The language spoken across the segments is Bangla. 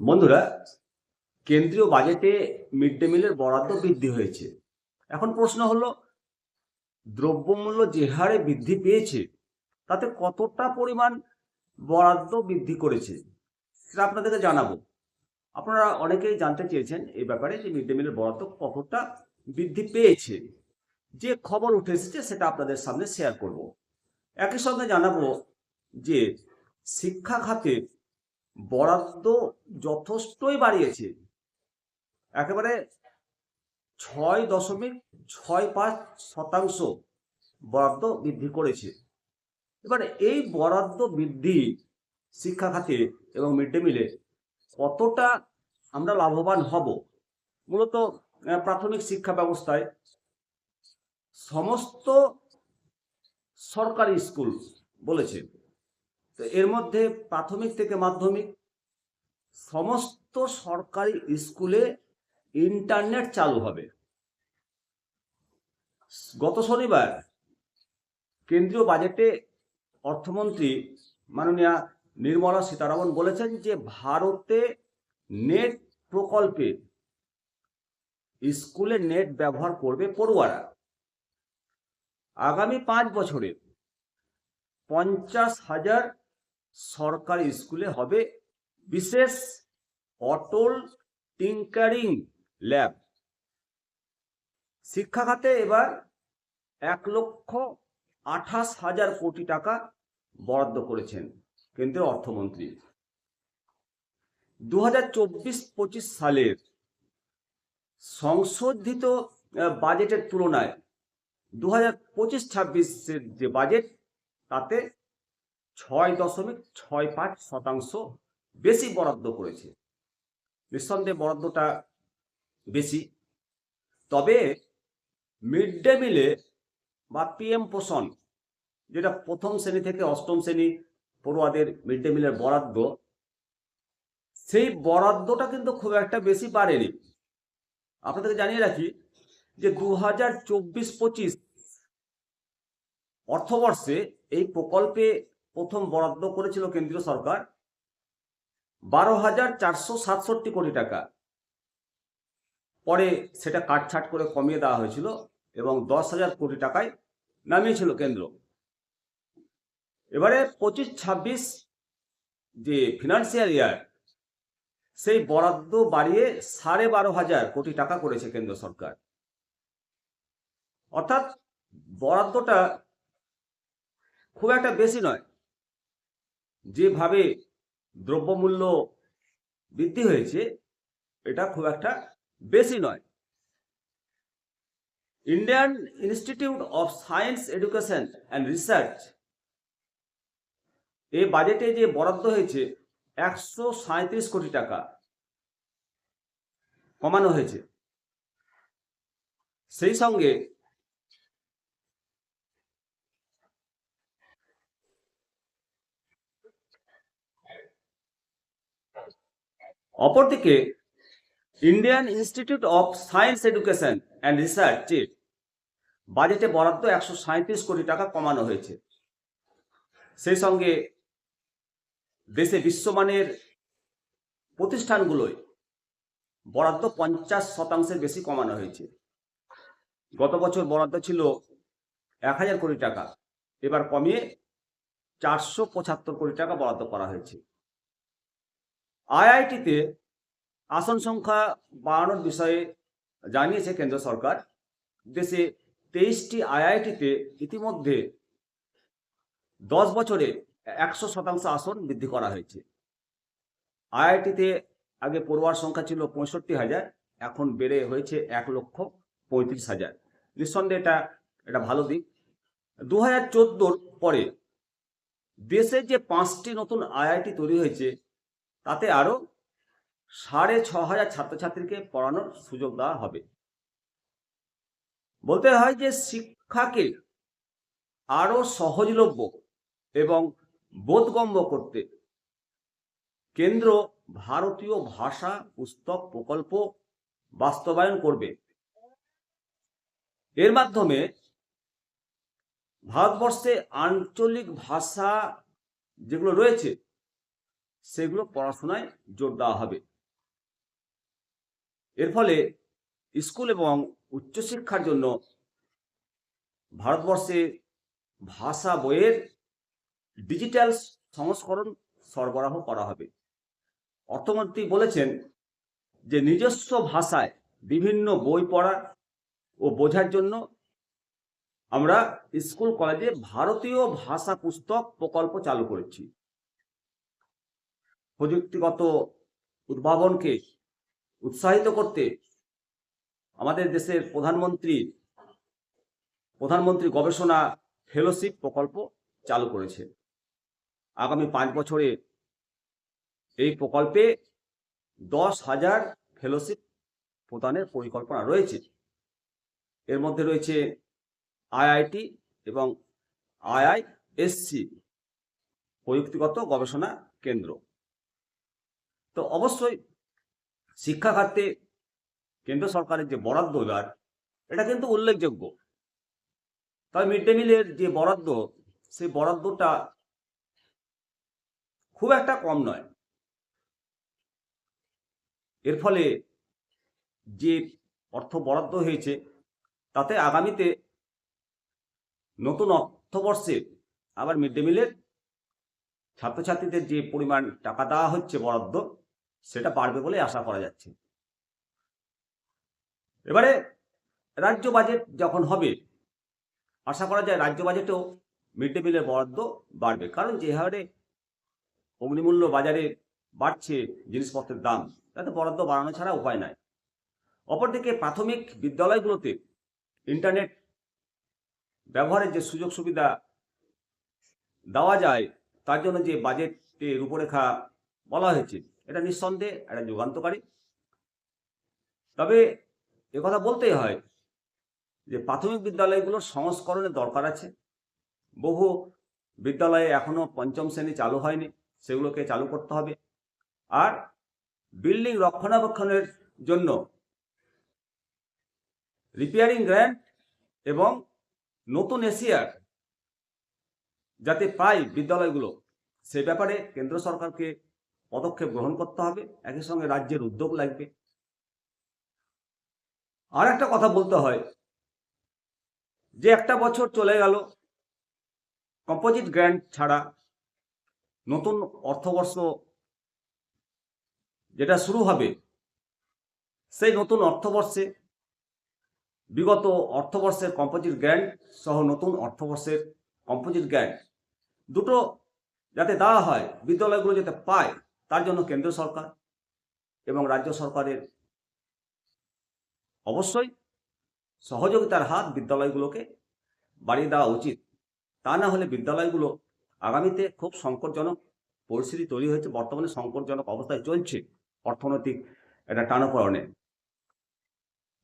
বন্ধুরা, কেন্দ্রীয় বাজেটে মিড ডে মিলের বরাদ্দ বৃদ্ধি হয়েছে। এখন প্রশ্ন হলো, দ্রব্যমূল্য যে হারে বৃদ্ধি পেয়েছে, তাতে কতটা পরিমাণ বরাদ্দ বৃদ্ধি করেছে, সেটা আপনাদেরকে জানাব। আপনারা অনেকেই জানতে চেয়েছেন এই ব্যাপারে যে মিড ডে মিলের বরাদ্দ কতটা বৃদ্ধি পেয়েছে। যে খবর উঠে এসেছে, সেটা আপনাদের সামনে শেয়ার করব। একই সঙ্গে জানাব যে শিক্ষা খাতে বরাদ্দ যথেষ্টই বাড়িয়েছে। একেবারে ছয় দশমিক ছয় পাঁচ শতাংশ বরাদ্দ বৃদ্ধি করেছে। এবারে এই বরাদ্দ বৃদ্ধি শিক্ষা খাতে এবং মিড ডে মিলে কতটা আমরা লাভবান হব? মূলত প্রাথমিক শিক্ষা ব্যবস্থায় সমস্ত সরকারি স্কুল বলেছে। তো এর মধ্যে প্রাথমিক থেকে মাধ্যমিক সমস্ত সরকারি স্কুলে ইন্টারনেট চালু হবে। গত শনিবার কেন্দ্রীয় বাজেটে অর্থমন্ত্রী মাননীয়া নির্মলা সীতারামন বলেছেন যে, ভারতে নেট প্রকল্পে স্কুলে নেট ব্যবহার করবে পড়ুয়ারা। আগামী পাঁচ বছরে পঞ্চাশ হাজার সরকারি স্কুলে হবে বিশেষ অটল টিঙ্কারিং ল্যাব। শিক্ষা খাতে এবার এক লক্ষ আঠাশ হাজার কোটি টাকা বরাদ্দ করেছেন কেন্দ্রীয় অর্থমন্ত্রী। দু হাজার চব্বিশ পঁচিশ সালের সংশোধিত বাজেটের তুলনায় দু হাজার পঁচিশ ছাব্বিশের যে বাজেট, তাতে ছয় দশমিক ছয় পাঁচ শতাংশ বেশি বরাদ্দ করেছে। নিঃসন্দেহে বরাদ্দটা বেশি। তবে মিড ডে মিলে বা পিএম পোষণ যেটা প্রথম শ্রেণি থেকে অষ্টম শ্রেণি পড়ুয়াদের মিড ডে মিলের বরাদ্দ, সেই বরাদ্দটা কিন্তু খুব একটা বেশি বাড়েনি। আপনাদেরকে জানিয়ে রাখি যে দু হাজার চব্বিশ পঁচিশ অর্থবর্ষে এই প্রকল্পে প্রথম বরাদ্দ করেছিল কেন্দ্রীয় সরকার বারো হাজার চারশো সাতষট্টি কোটি টাকা। পরে সেটা কাটছাট করে কমিয়ে দেওয়া হয়েছিল এবং দশ হাজার কোটি টাকায় নামিয়েছিল কেন্দ্র। এবারে পঁচিশ ছাব্বিশ যে ফিনান্সিয়াল ইয়ার, সেই বরাদ্দ বাড়িয়ে সাড়ে বারো হাজার কোটি টাকা করেছে কেন্দ্র সরকার। অর্থাৎ বরাদ্দটা খুব একটা বেশি নয়। যেভাবে দ্রব্যমূল্য বৃদ্ধি হয়েছে, এটা খুব একটা বেশি নয়। Indian institute of science education and research এ বাজেটে যে বরাদ্দ হয়েছে, একশো সাঁত্রিশ কোটি টাকা কমানো হয়েছে। সেই সঙ্গে অপরদিকে Indian institute of science education and রিসার্চের বাজেটে বরাদ্দ একশো সাঁত্রিশ কোটি টাকা কমানো হয়েছে। সেই সঙ্গে দেশে বিশ্বমানের প্রতিষ্ঠানগুলোয় বরাদ্দ পঞ্চাশ শতাংশের বেশি কমানো হয়েছে। গত বছর বরাদ্দ ছিল এক হাজার কোটি টাকা। এবার কমিয়ে চারশো পঁচাত্তর কোটি টাকা বরাদ্দ করা হয়েছে। আইআইটিতে আসন সংখ্যা বাড়ানোর বিষয়ে জানিয়েছে কেন্দ্র সরকার। দেশে তেইশটি আইআইটিতে ইতিমধ্যে দশ বছরে একশো শতাংশ আসন বৃদ্ধি করা হয়েছে। আইআইটিতে আগে পড়ুয়ার সংখ্যা ছিল পঁয়ষট্টি হাজার, এখন বেড়ে হয়েছে এক লক্ষ পঁয়ত্রিশ হাজার। নিঃসন্দেহে এটা এটা ভালো দিক। দু হাজার পরে দেশে যে পাঁচটি নতুন আইআইটি তৈরি হয়েছে তাতে আরও সাড়ে ছ হাজার ছাত্রছাত্রীকে পড়ানোর সুযোগ দেওয়া হবে। বলতে হয় যে শিক্ষাকে আরও সহজলভ্য এবং বোধগম্য করতে কেন্দ্র ভারতীয় ভাষা পুস্তক প্রকল্প বাস্তবায়ন করবে। এর মাধ্যমে ভারতবর্ষে আঞ্চলিক ভাষা যেগুলো রয়েছে সেগুলো পড়াশোনায় জোর দেওয়া হবে। এর ফলে স্কুল এবং উচ্চশিক্ষার জন্য ভারতবর্ষে ভাষা বইয়ের ডিজিটাল সংস্করণ সরবরাহ করা হবে। অর্থমন্ত্রী বলেছেন যে নিজস্ব ভাষায় বিভিন্ন বই পড়া ও বোঝার জন্য আমরা স্কুল কলেজে ভারতীয় ভাষা পুস্তক প্রকল্প চালু করেছি। প্রযুক্তিগত উদ্ভাবনকে উৎসাহিত করতে আমাদের দেশের প্রধানমন্ত্রী প্রধানমন্ত্রী গবেষণা ফেলোশিপ প্রকল্প চালু করেছে। আগামী পাঁচ বছরে এই প্রকল্পে দশ হাজার ফেলোশিপ প্রদানের পরিকল্পনা রয়েছে। এর মধ্যে রয়েছে আইআইটি এবং আইআইএসসি প্রযুক্তিগত গবেষণা কেন্দ্র। তো অবশ্যই শিক্ষা খাতে কেন্দ্র সরকারের যে বরাদ্দ এবার, এটা কিন্তু উল্লেখযোগ্য। তবে মিড ডে মিলের যে বরাদ্দ, সেই বরাদ্দটা খুব একটা কম নয়। এর ফলে যে অর্থ বরাদ্দ হয়েছে, তাতে আগামীতে নতুন অর্থবর্ষে আবার মিড ডে মিলের ছাত্রছাত্রীদের যে পরিমাণ টাকা দেওয়া হচ্ছে বরাদ্দ, সেটা বাড়বে বলে আশা করা যাচ্ছে। এবারে রাজ্য বাজেট যখন হবে, আশা করা যায় রাজ্য বাজেটেও মিড ডে মিলের বরাদ্দ বাড়বে। কারণ যে হারে অগ্নিমূল্য বাজারে বাড়ছে জিনিসপত্রের দাম, তাতে বরাদ্দ বাড়ানো ছাড়া উপায় নাই। অপরদিকে প্রাথমিক বিদ্যালয়গুলোতে ইন্টারনেট ব্যবহারের যে সুযোগ সুবিধা দেওয়া যায় তার জন্য যে বাজেটে রূপরেখা বলা হয়েছে, এটা নিঃসন্দেহে একটা যুগান্তকারী। তবে কথা বলতেই হয় যে প্রাথমিক বিদ্যালয়গুলোর সংস্করণের দরকার আছে। বহু বিদ্যালয়ে এখনও পঞ্চম শ্রেণি চালু হয়নি, সেগুলোকে চালু করতে হবে। আর বিল্ডিং রক্ষণাবেক্ষণের জন্য রিপেয়ারিং গ্র্যান্ট এবং নতুন এশিয়ার যাতে পায় বিদ্যালয়গুলো সে ব্যাপারে কেন্দ্র সরকারকে পদক্ষেপ গ্রহণ করতে হবে, একই সঙ্গে রাজ্যের উদ্যোগ লাগবে। আর একটা কথা বলতে হয়, যে একটা বছর চলে গেল, কম্পোজিট গ্র্যান্ট ছাড়া নতুন অর্থবর্ষ যেটা শুরু হবে, সেই নতুন অর্থবর্ষে, বিগত অর্থবর্ষের কম্পোজিট গ্র্যান্ট সহ নতুন অর্থবর্ষের কম্পোজিট গ্র্যান্ট দুটো যাতে দেওয়া হয়, বিদ্যালয়গুলো যাতে পায়, তার জন্য কেন্দ্র সরকার এবং রাজ্য সরকারের অবশ্যই সহযোগিতার হাত বিদ্যালয়গুলোকে বাড়িয়ে দেওয়া উচিত। তা না হলে বিদ্যালয়গুলো আগামীতে খুব সংকটজনক পরিস্থিতি তৈরি হয়েছে, বর্তমানে সংকটজনক অবস্থায় চলছে অর্থনৈতিক এটা টানাপড়নে।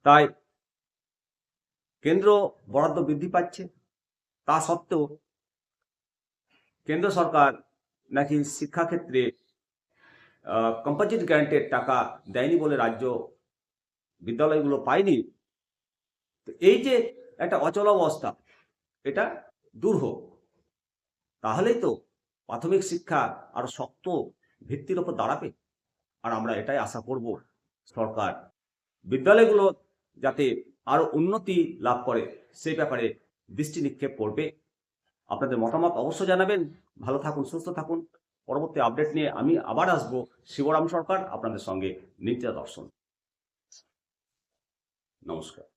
তাই কেন্দ্র বরাদ্দ বৃদ্ধি পাচ্ছে। তা সত্ত্বেও কেন্দ্র সরকার নাকি শিক্ষাক্ষেত্রে কম্পোজিট গ্র্যান্টের টাকা দেয়নি বলে রাজ্য বিদ্যালয়গুলো পায়নি? তো এই যে একটা অচল অবস্থা, এটা দূর হোক। তাহলেই তো প্রাথমিক শিক্ষা আরও শক্ত ভিত্তির ওপর দাঁড়াবে। আর আমরা এটাই আশা করব সরকার। বিদ্যালয়গুলো যাতে আরও উন্নতি লাভ করে, সেই ব্যাপারে দৃষ্টি নিক্ষেপ করবে। আপনাদের মতামত অবশ্যই জানাবেন। ভালো থাকুন, সুস্থ থাকুন। পরবর্তী আপডেট নিয়ে আমি আবার আসব। শিবরাম সরকার আপনাদের সঙ্গে নিত্য দর্শন। নমস্কার।